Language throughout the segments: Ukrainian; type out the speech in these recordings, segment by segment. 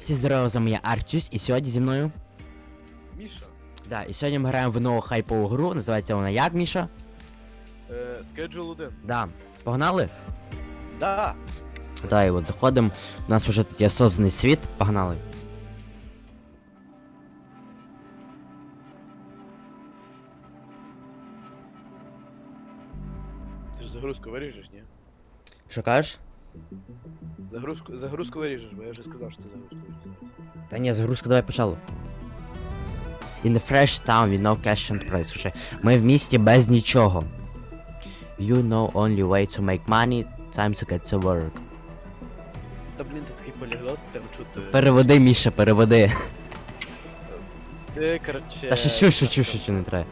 Всі здорово, з вами я Артюс, і сьогодні зі мною. Міша. Да, і сьогодні ми граємо в нову хайпову гру, називається вона як, Міша? Е, Schedule 1. Да. Погнали? Да. Да, і от заходимо. У нас вже тут є созданий світ, погнали. Ти ж загрузку виріжеш, ні? Що кажеш? Загрузку, загрузку виріжеш, бо я вже сказав, що ти загрузку виріжеш. Та ні, загрузка давай почали. In the fresh town with no cash and price. Слушай, Ми в місті без нічого. You know only way to make money, time to get to work. Та блін, ти такий поліглот, прям чути. Переводи, Міша, переводи. Ти, короче... Та шучу, шучу, шучу, не треба.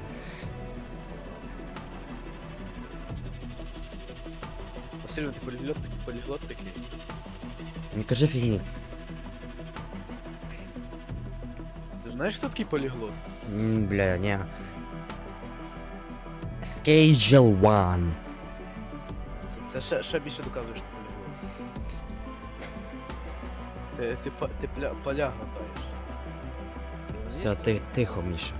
Василь, ти поліглот, поліглот такий. Не кажи фігні. Ти ж знаєш, хто такий поліглот? М, Бля, ні. Schedule One. Це, це ще, ще більше доказує, що ти поліглот. Ти, ти, па- ти пля, поля глотаєш. Все, ти, тихо, Міша.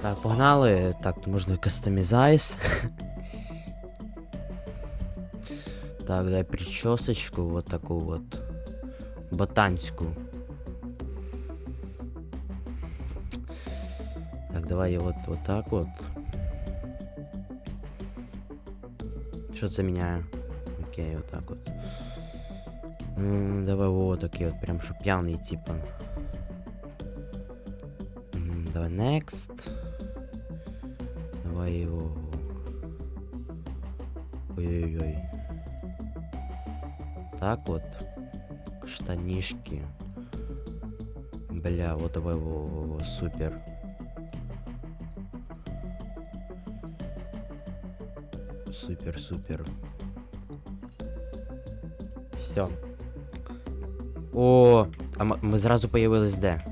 Так, погнали. Так, тут можна кастомізайз. Так, дай причесочку вот такую вот. Ботанську. Так, давай я вот, вот так вот. Це міняє? Окей, вот так вот. Давай вот такие вот, прям что типа. Давай next. Давай его. Ой-ой-ой. Так вот. Штанишки. Бля, вот его, его, его, супер. Супер, супер. Все. О, а м- ми зразу появились де?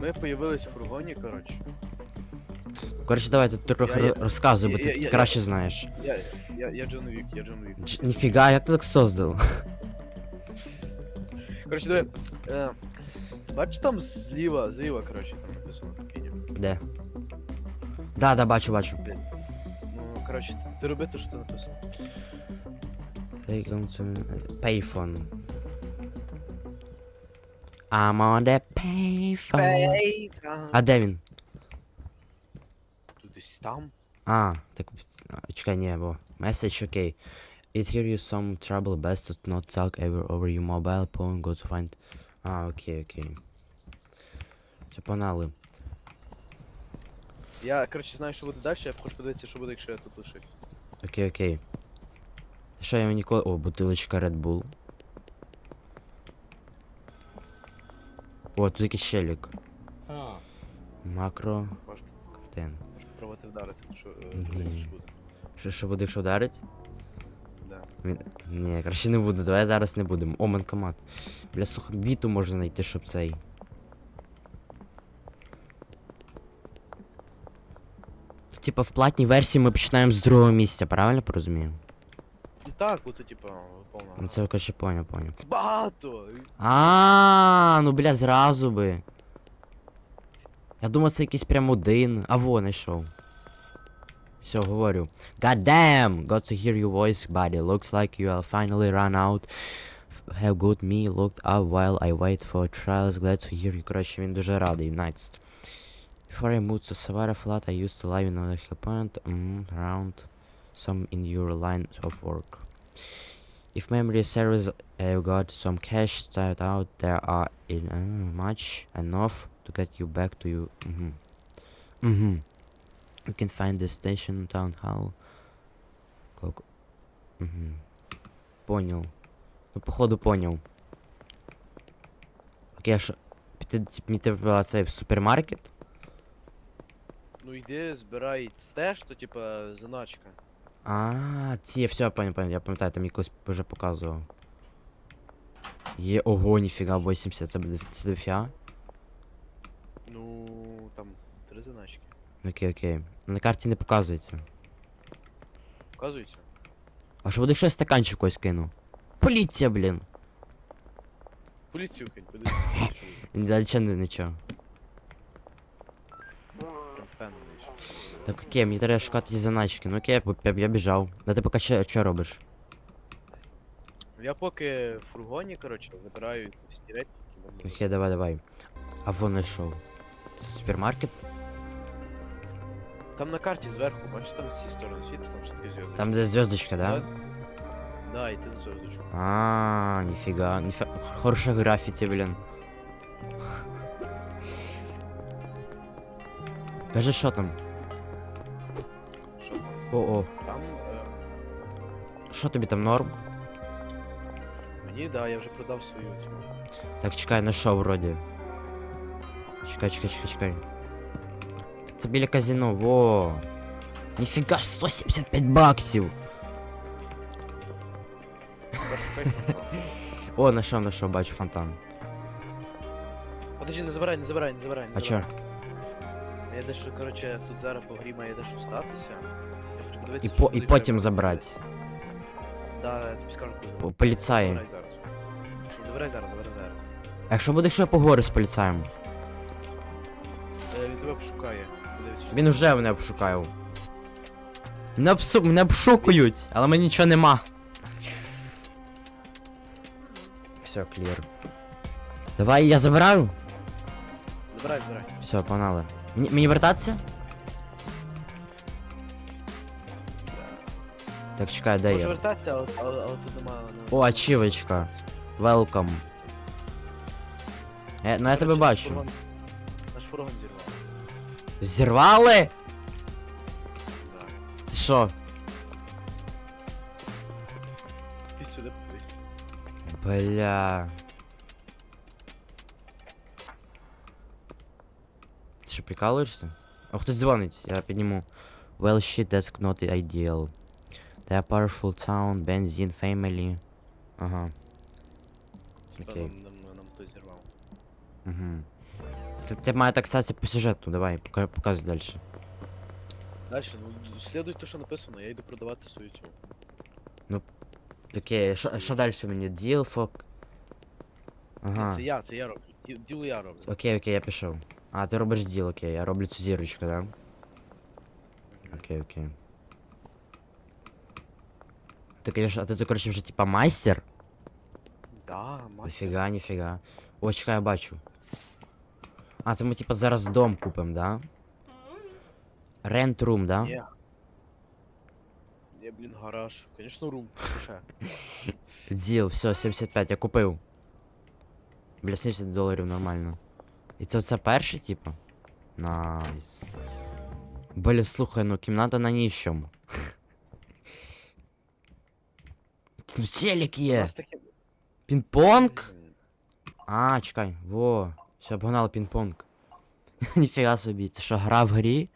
Ми появились в фургоні, коротше. Коротше, давай тут трохи Я- я- ро- розказуй, бо я- ти я- краще знаєш. Я, я, я Джон Вік, я Джон Вік. Дж- Ніфіга, як ти так создав? Коротше, диви. Е, бач там зліва, зліва, коротше, там написано таке. Де? Да, да, бачу, бачу. Ну, коротше, ти, ти роби те, що ти написав. Welcome to payphone. I'm on the payphone. А де він? Десь там. А, так, чекай, ні, бо. Message, окей. It hear you some trouble, best to not talk ever over your mobile phone, go to find... А, окей, окей. Все, погнали. Я, коротше, знаю, що буде далі, я хочу подивитися, що буде, якщо я тут лишить. Окей, окей. Що я ніколи. О, бутилочка Red Bull. О, тут якийсь щелік. Макро. Картин. Можеш пробувати вдарити, що, е, Ні. подивитися, що буде. Що, що буде, якщо вдарить? Да. Він... Ні, краще не буду, давай зараз не будемо. О, банкомат. Бля, слухай, біту можна знайти, щоб цей. Типа в платній версії ми починаємо з другого місця, правильно порозумію? Ну так, бо то, типа, повна. Ну це короче, поняв, поняв. Багато! А, ну бля, зразу би. Я думав, це якийсь прям один. А во, знайшов. Все, говорю. God damn! Got to hear your voice, buddy. Looks like you will finally run out. Have good me looked up while I wait for trials. Glad to hear you. Коротше, він дуже радий. Nice. Before I moved to Savara Flat, I used to live in a hill point mm, around some in your line of work. If memory serves, I've got some cash started out. There are in uh, much enough to get you back to you. Mm-hmm. Mm-hmm. You can find the station town hall. Как... Угу. Понял. Ну, походу, понял. Окей, а що? Піти, мені треба цей супермаркет? Ну йди, збирай стеж, то типа заначка. А, ці, все, я понял, понял, я пам'ятаю, там мені колись вже показував. Є, ого, ніфіга, 80, це буде там три заначки. Окей, окей. На карті не показується. Показується. А що буде ще стаканчик ось кину? Поліція, блін. Поліцію кинь, подивись. Далі не нічого. Прям впевнений. що. Так окей, мені треба шукати ті заначки. Ну окей, я, я, я біжав. Да ти поки що, що робиш? Я поки в фургоні, коротше, вибираю всі речі, які можуть. Окей, давай, давай. А вон знайшов. Супермаркет? Там на карті зверху, бачиш, там всі сторони світу, там ще такі зв'язки. Там де зв'язочка, да? Да, і ти на зв'язочку. А, ніфіга, ніфіга. Хороше графіті, блін. Кажи, що там? Що там? О-о. Там, е, Що тобі там норм? мені, да, я вже продав свою цю. Так, чекай, знайшов вроді. Чекай, чекай, чекай, чекай. Це біля казино, во. Ніфіга, 175 баксів. О, знайшов, знайшов, бачу фонтан. Подожди, не забирай, не забирай, не забирай. Не А чо? Я дещо, коротше, тут зараз по грі має дещо статися. Я І, по, і потім забрати. Да, я тобі скажу. По- Поліцаї. Забирай зараз. Забирай зараз, забирай зараз. А якщо буде що я поговорю з поліцаєм? Е, Він тебе пошукає. Подивиться, що Він вже мене обшукав. Мене, обсу... мене обшукують, але мені нічого нема. Все, клір. Давай я забираю. Забирай, забирай. Все, погнали. Мені, мені вертатися? Так, чекай, де Може я? вертатися, але, але, але тут нема... О, ачівочка. Welcome. Е, ну я тебе Коротше, наш бачу. Зірвали? Да. Ти що? Ти сюди подивись. Бля. Ти що, прикалуєшся? О, хтось дзвонить, я підніму. Well shit, that's not ideal. They are powerful town, benzene family. Ага, Це Окей. нам, нам, нам хтось зірвав. угу. Це, це має так статися по сюжету, давай, пока- показуй далі. Дальше, ну, слідуй те, що написано, я йду продавати свою цю. Окей, що, що далі мені? Deal, фок. Ага. Це я, це я роблю. Ді- Діло я роблю. Окей, окей, я пішов. А, ти робиш діл, окей, я роблю цю зірочку, да? Окей, окей. Ти, конечно, а ти, ти, коротше, вже типа майстер? Да, мастер. Ніфіга, ніфіга. О, чекай, я бачу. А, це ми типа зараз дом купимо, да? Rent room, да? Ні. Ні, блін, гараж. Конечно, рум. Що ще? Діл, все, 75, я купив. Бля, 70 доларів нормально. І це це перший, типа? Найс. Бля, слухай, ну кімната на ніщому. Ну телек У є. нас таке... Пінг-понг? А, чекай, во. Все, погнали пінг-понг. Ніфіга собі, це що, гра в грі?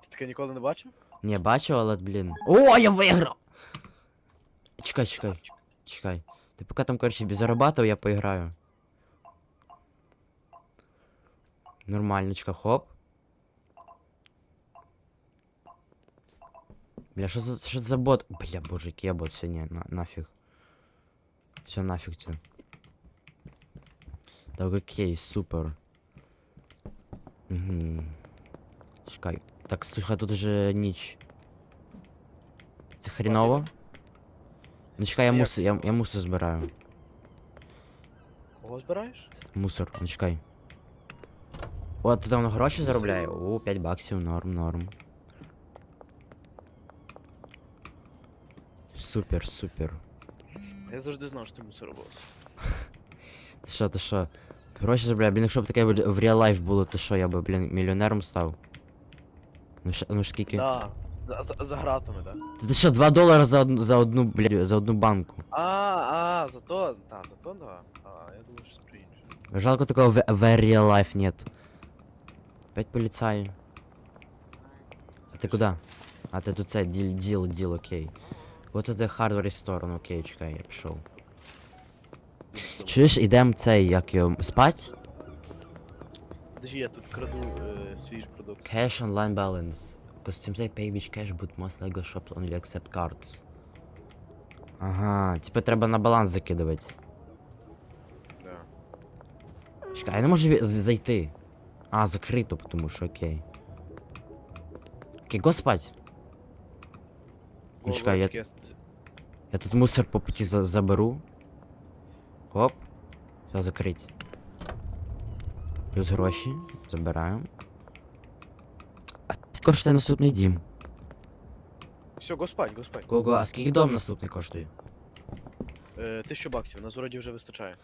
Ти таке ніколи не бачив? Ні, бачив, але, блін. О, я виграв! Чекай, чекай. Чекай. Ти поки там, коротше, зарабатывай, я поіграю. Нормально, хоп. Бля, що за, що за бот? Бля, боже, який я бот сьогодні, на, нафіг. Все, нафіг це. Так, окей, супер. Угу. Чекай. Так, слухай, тут уже ніч. Це хріново? Ну чекай, я Як мусор, я, я хріново? мусор збираю. Кого збираєш? Мусор, ну чекай. О, ти там гроші Мусор? заробляє? О, 5 баксів, норм, норм. Супер, супер. Я завжди знав, що ти мусоробос. Ти що, ти що? Гроші заробляє, блін, якщо б таке в в реал лайф було, то що, я би, блін, мільйонером став. Ну що, ну ж скільки? Да. За, за, за гратами, да? Ти, ти що, 2 долари за одну, за одну, блядь, за одну банку. А, а, зато, да, зато, да. А, я думаю, що про інше. Жалко такого в, в real life нет. Опять полицаи. А ты куда? А ты тут цей діл, діл, діл, окей. Вот это hardware store, ну окей, чекай, я пішов. Чуєш, ідем цей, як його, спать? Подожди, я тут краду е, свій ж продукт. Cash online balance. Costumes I pay which cash, but most legal shops only accept cards. Ага, типа треба на баланс закидувати. Да. Чекай, я не можу ві- з- зайти. А, закрито, тому що окей. Окей, го спать. Ну, чекай, я- Я тут мусор по путі за- заберу. Хоп. Все, закрить. Плюс гроші. Забираємо. А скільки коштує наступний дім? Все, го спать, го спать. Кого, а скільки дом наступний коштує? Е, тисячу баксів, нас вроді вже вистачає.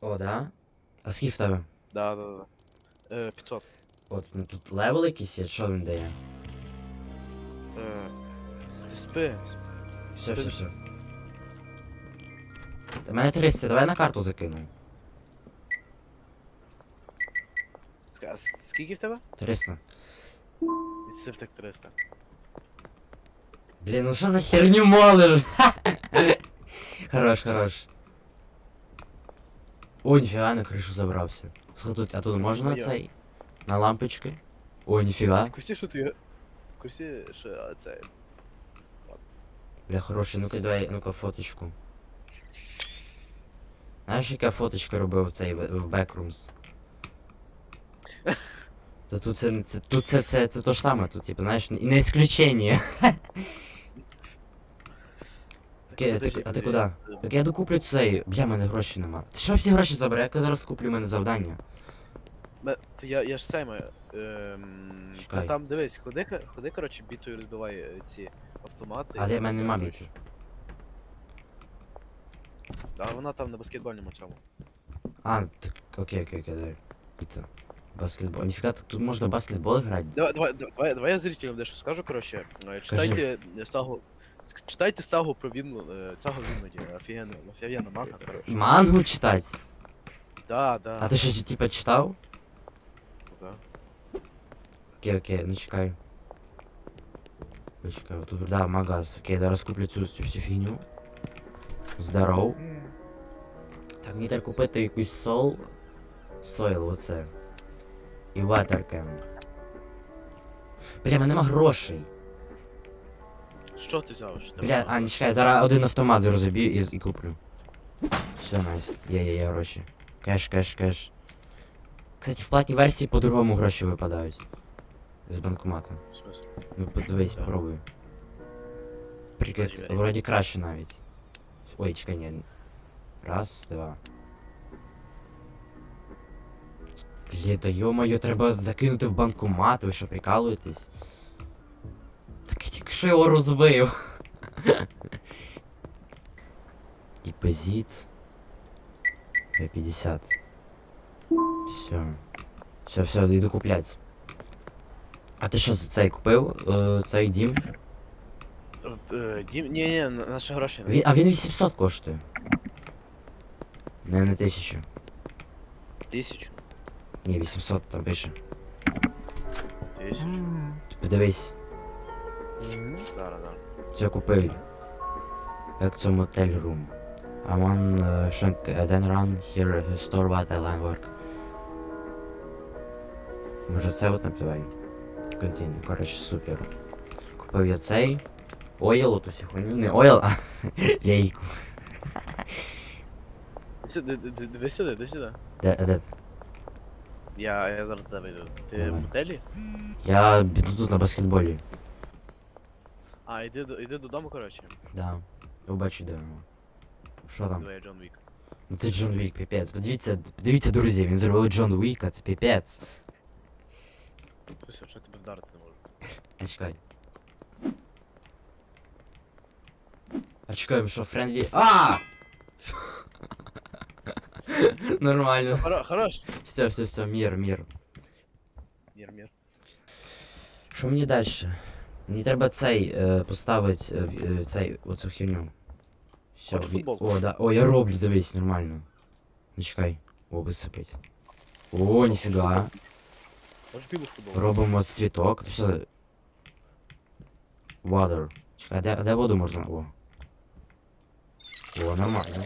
О, да? А скільки в тебе? Да, да, да. Е, 500. От, ну тут левел якийсь є, що він дає? Е, ти спи. Все, все, все. У мене 300, давай на карту закину. Ска- а с- Скільки в тебе? 300. Відсив так 300. Блін, ну що за херню молиш? хорош, хорош. О, ніфіга, на кришу забрався. Що тут, а тут можна Моя. цей? На лампочки? О, ніфіга. В курсі, що ти... В курсі, що а, це... Бля, хороший, ну-ка давай, ну-ка фоточку. Знаєш, яка фоточка робив цей в, Backrooms? Та тут це, це, тут це, це, це то ж саме, тут, типу, знаєш, і не исключення. Окей, а ти, а ти куди? Так я докуплю цей. Бля, мене грошей нема. Ти що всі гроші забере? Я зараз куплю в мене завдання. То Я, я ж саме. Ем, та Чекай. там дивись, ходи, ка- ходи, коротше, бітою розбивай е, ці автомати. А де в мене нема біти? Да, вона там на баскетбольному цьому. А, так, окей, окей, окей, давай. Біта. Баскетбол. Ніфіга, так тут можна баскетбол грати? Давай, давай, давай, давай я зрителям дещо скажу, коротше. Е, Читайте е, сагу. Читайте сагу про Вінну, е, сагу Вінноді, офігенна, офігенна манга, коротше. Мангу читати? Да, да. А ти що, типа, читав? да. Окей, окей, ну чекай. Почекай, тут, да, магаз. Окей, зараз куплю цю, цю всю фігню. Здоров. Так, мені треба купити якусь сол. Сойл, оце. І ватеркен. Бля, мене нема грошей. Що ти взяв? Що ти Бля, а, не чекай, зараз один автомат розоб'ю і, і куплю. Все, найс. Є, є, є гроші. Кеш, кеш, кеш. Кстати, в платній версії по-другому гроші випадають. З банкомата. В смислі? Ну, подивись, попробуй. Прикид, вроді краще навіть. Ой, чекай, ні. Раз, два. Блін, та йо-моє, треба закинути в банкомат, ви що прикалуєтесь? Так я тільки що його розбив. Депозит. 50. Все. Все, все, йду куплять. А ти що цей купив? Е, цей дім? Е, е, Дім, ні, ні, на- наші гроші. Він, а він 800 коштує. Не на 1000. Тисячу. Ні, 800 там пише. Тисячу. Ти Подивись, Зараз, да. це купив. Як це мотель room. I want uh, shrink, uh, then run here store what I line work. Може це от напливай? Continue, коротше, супер. Купив я цей. Ойл, оту всю хуйню. Не ойл, а лейку. Сюди, ди- ди- Диви сюди, диви сюди. Де, де? Я, я зараз до тебе йду. Ти Давай. в мотелі? Я біду тут на баскетболі. А, йди, до- йди додому, коротше. Да. Побачу, де воно. Що там? Давай, Джон Вік. Ну ти Джон Вік, піпець. Подивіться, подивіться, друзі, він зробив Джон Віка, це піпець. Все, що я тебе вдарити не можу. А чекай. А чекаємо, що френдлі. А! Нормально. Хоро, хорош. Все, все, все, мір, мір. Мір, мір. Що мені далі? Мені треба цей е, поставити е, е, цей оцю херню. Все, Хочеш ві- футболку? О, да. О, я роблю, дивись, нормально. Ну чекай. О, висипить. О, ніфіга. Можеш білу футбол. Робимо цвіток. Все. Water. Чекай, де, де воду можна? О. О, нормально.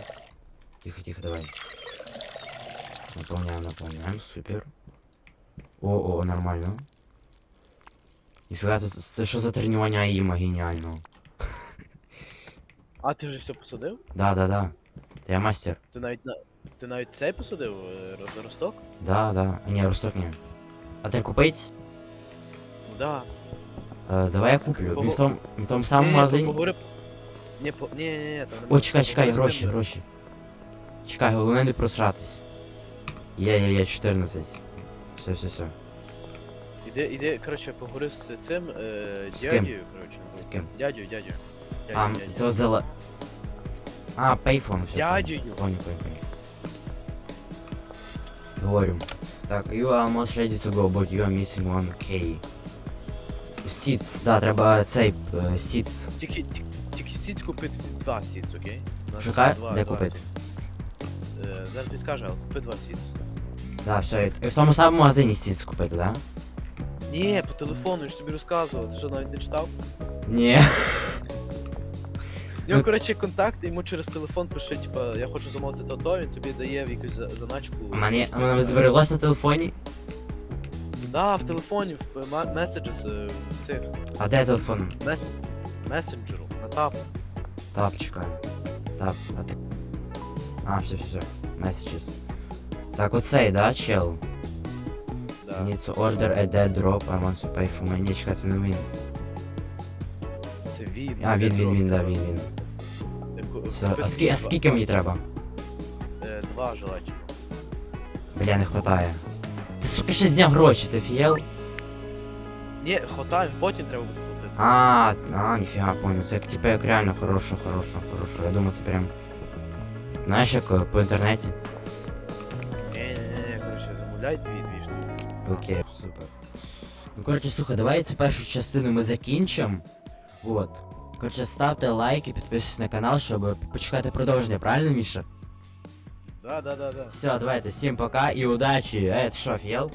Тихо, тихо, давай. Наполняем, наполняем, супер. О, о, нормально. Ніфіга, це, це що за тренування іма геніального. А ти вже все посадив? Да, да, да. Та я мастер. Ти навіть на. Ти навіть цей посадив е, роз- росток? Да, да. А, ні, росток ні. А ти купить? Ну да. Е, давай я куплю. Він в тому, в тому самому магазині. поговори- Ні, по... ні, ні, ні, там О, чекай, чекай, гроші, гроші. Чекай, головне не просратись. Є, є, є, 14. Все, все, все. Іди, іди, коротше, поговори з цим е, З ким? дядею, коротше. З ким? Дядю, дядю. Дядю, А, дядю. це зеле. А, пейфон. З дядею. Понял, понял, понял. Говорю. Так, you are almost ready to go, but you are missing 1k. Seats, да, треба цей е, seats. Тільки, тільки, тільки сіць купити два сіц, окей? У нас Шукай, два- де купити? Е, зараз тобі скажу, але купи два сіц. Да, все, і в тому самому магазині seats купити, да? Ні, по телефону, я ж тобі розказував, ти що навіть не читав? Ні. У нього, коротше, контакт, йому через телефон пише, типа, я хочу замовити то-то, він тобі дає в якусь за- заначку. У мене, у мене збереглося на телефоні? Да, в телефоні, в в цих, А де телефон? мес... месенджеру, тап. Так, чекай. Так, а ти... А, все, все, все. Messages. Так, оцей, да, чел? Да. Need to order a dead drop, I want to pay for my... Ні, чекай, це не він. Це він. А, він, він, він, да, він, він. Все, а, ски, а скільки мені треба? Е, Два желательно. Бля, не хватає. Ти, сука, ще зняв гроші, ти фієл? Ні, хватає, потім треба буде. А, а, ніфіга, понял. Це як, типа, як реально хорошо, хорошо, хорошо. Я думаю, це прям... Знаєш, як е, по інтернеті? Ні-ні-ні, коротше, замовляй дві, дві штуки. Окей, супер. Ну, коротше, слухай, давай цю першу частину ми закінчимо. Вот. Коротше, ставте лайки, підписуйтесь на канал, щоб почекати продовження, правильно, Міша? Да, да, да, да. Все, давайте, всім пока і удачі. Е, ти що, фієл?